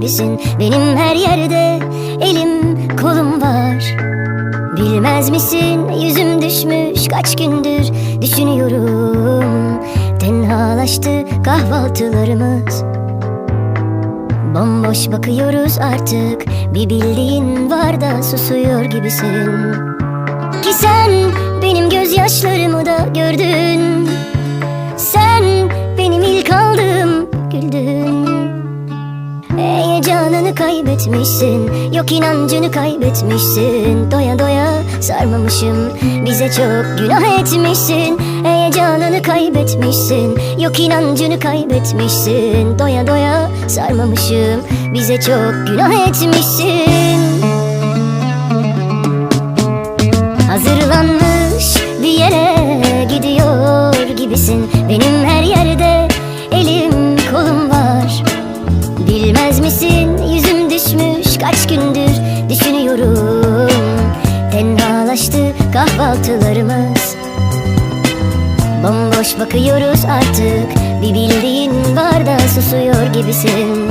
gibisin. Benim her yerde elim kolum var. Bilmez misin? Yüzüm düşmüş kaç gündür düşünüyorum. Tenhalaştı kahvaltılarımız. Bomboş bakıyoruz artık. Bir bildiğin var da susuyor gibisin. Ki sen benim Heyecanını kaybetmişsin. Yok inancını kaybetmişsin. Doya doya sarmamışım. Bize çok günah etmişsin. Heyecanını kaybetmişsin. Yok inancını kaybetmişsin. Doya doya sarmamışım. Bize çok günah etmişsin. Hazırlanmış bir yere gidiyor gibisin. Benim her yerde elim kolum var. Bilmez misin düşünüyorum Tenhalaştı kahvaltılarımız. Bomboş bakıyoruz artık. Bir bildiğin var da susuyor gibisin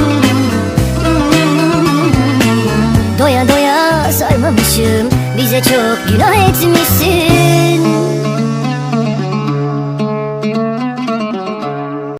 çok günah etmişsin.